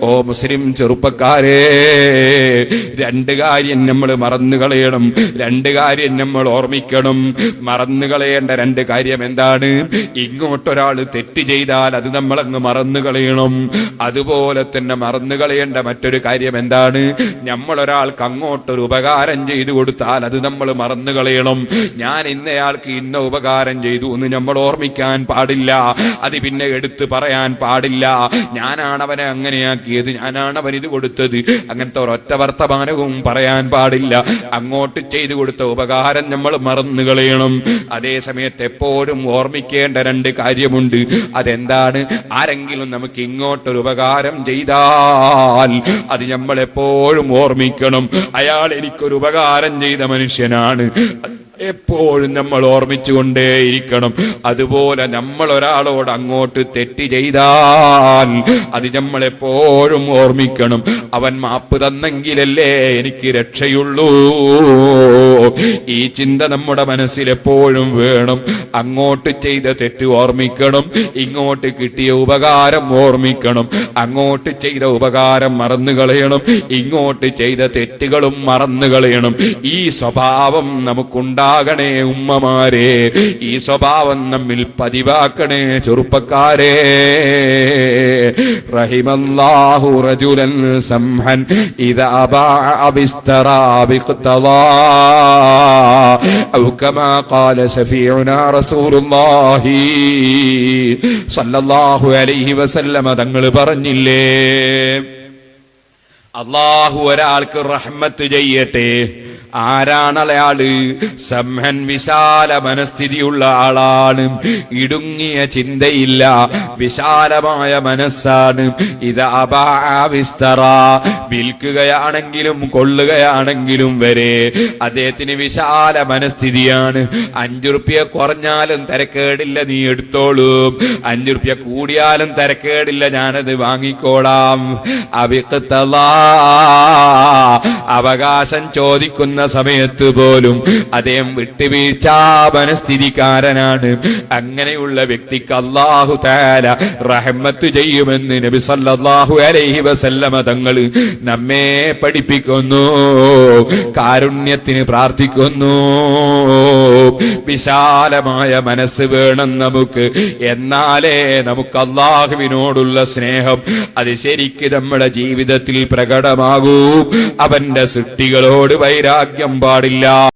ഓ മുസ്ലിം ചെറുപ്പക്കാരെ രണ്ട് കാര്യം നമ്മൾ മറന്നു കളയണം. രണ്ട് കാര്യം നമ്മൾ ഓർമ്മിക്കണം. മറന്നു കളയേണ്ട രണ്ട് കാര്യം എന്താണ്? ഇങ്ങോട്ടൊരാൾ തെറ്റ് ചെയ്താൽ അത് നമ്മളങ്ങ് മറന്നു കളയണം. അതുപോലെ തന്നെ മറന്നു കളയേണ്ട മറ്റൊരു കാര്യം എന്താണ്? നമ്മൾ ഒരാൾക്ക് അങ്ങോട്ടൊരു ഉപകാരം ചെയ്തു കൊടുത്താൽ അത് നമ്മൾ മറന്നു കളയണം. ഞാൻ ഇന്നയാൾക്ക് ഇന്ന ഉപകാരം ചെയ്തു എന്ന് നമ്മൾ ഓർമ്മിക്കാൻ പാടില്ല. അത് പിന്നെ എടുത്തു പറയാൻ പാടില്ല. ഞാനാണ് അവനെ അങ്ങനെയാക്കിയത് ഞാനാണ് അവൻ ഇത് കൊടുത്തത്. അങ്ങനത്തെ ഒരൊറ്റ വർത്തമാനവും പറയാൻ പാടില്ല. അങ്ങോട്ട് ചെയ്തു കൊടുത്ത ഉപകാരം നമ്മൾ മറന്നു കളയണം. അതേ സമയത്ത് എപ്പോഴും ഓർമ്മിക്കേണ്ട രണ്ട് കാര്യമുണ്ട്. അതെന്താണ്? ആരെങ്കിലും നമുക്ക് ഇങ്ങോട്ടൊരു ഉപകാരം ചെയ്താൽ അത് നമ്മൾ എപ്പോഴും ഓർമ്മിക്കണം. അയാൾ എനിക്കൊരു ഉപകാരം ചെയ്ത മനുഷ്യനാണ്. എപ്പോഴും നമ്മൾ ഓർമ്മിച്ചുകൊണ്ടേയിരിക്കണം. അതുപോലെ നമ്മൾ ഒരാളോട് അങ്ങോട്ട് തെറ്റ് ചെയ്താൽ അത് നമ്മൾ എപ്പോഴും ഓർമ്മിക്കണം. അവൻ മാപ്പ് തന്നെങ്കിലല്ലേ എനിക്ക് രക്ഷയുള്ളൂ. ഈ ചിന്ത നമ്മുടെ മനസ്സിൽ എപ്പോഴും വേണം. അങ്ങോട്ട് ചെയ്ത തെറ്റ് ഓർമ്മിക്കണം. ഇങ്ങോട്ട് കിട്ടിയ ഉപകാരം ഓർമ്മിക്കണം. അങ്ങോട്ട് ചെയ്ത ഉപകാരം മറന്നു കളയണം. ഇങ്ങോട്ട് ചെയ്ത തെറ്റുകളും മറന്നു കളയണം. ഈ സ്വഭാവം നമുക്കുണ്ടാകണേ ഉമ്മമാരെ. ഈ സ്വഭാവം നമ്മിൽ പതിവാക്കണേ ചെറുപ്പക്കാരെ. റഹിമല്ലാഹു റജുലൻ സംഹൻ ബാഅ ബിസ്തറാ ബിഖ്തദാ. ഔ കമാ ഖാല സഫീഉനാ റസൂലുള്ളാഹി. സല്ലല്ലാഹു അലൈഹി വസല്ലമ തങ്ങൾ പറഞ്ഞില്ലേ? അള്ളാഹു ഒരാൾക്ക് റഹ്മത്ത് ചെയ്യട്ടെ. ആരാണ് അയാൾ? സംഹൻ വിശാല മനസ്ഥിതിയുള്ള ആളാണ്. ഇടുങ്ങിയ ചിന്തയില്ല വിശാലമായ മനസ്സാണ്. ഇത് അപാവിസ്തറ വിൽക്കുകയാണെങ്കിലും കൊള്ളുകയാണെങ്കിലും വരെ അദ്ദേഹത്തിന് വിശാല മനസ്ഥിതിയാണ്. അഞ്ചു റുപ്യ കുറഞ്ഞാലും തിരക്കേടില്ല നീ എടുത്തോളൂ. അഞ്ചു റുപ്യ കൂടിയാലും തിരക്കേടില്ല ഞാനത് വാങ്ങിക്കോളാം. അവിക്കത്തലാ അവകാശം ചോദിക്കുന്ന സമയത്ത് പോലും അദ്ദേഹം വിട്ടുവീഴ്ച മനസ്ഥിതിക്കാരനാണ് അങ്ങനെയുള്ള വ്യക്തിക്ക് അള്ളാഹു താല റഹ്മത്ത് ചെയ്യുമെന്ന് നബി സല്ലല്ലാഹു അലൈഹി വസല്ലമ തങ്ങൾ നമ്മെ പഠിപ്പിക്കുന്നു കാരുണ്യത്തിന് പ്രാർത്ഥിക്കുന്നു. വിശാലമായ മനസ്സ് വേണം നമുക്ക്. എന്നാലേ നമുക്ക് അള്ളാഹുവിനോടുള്ള സ്നേഹം അത് ശരിക്ക് നമ്മുടെ ജീവിതത്തിൽ പ്രകടമാകൂ. അവന്റെ സൃഷ്ടികളോട് വൈരാഗ്യം പാടില്ല.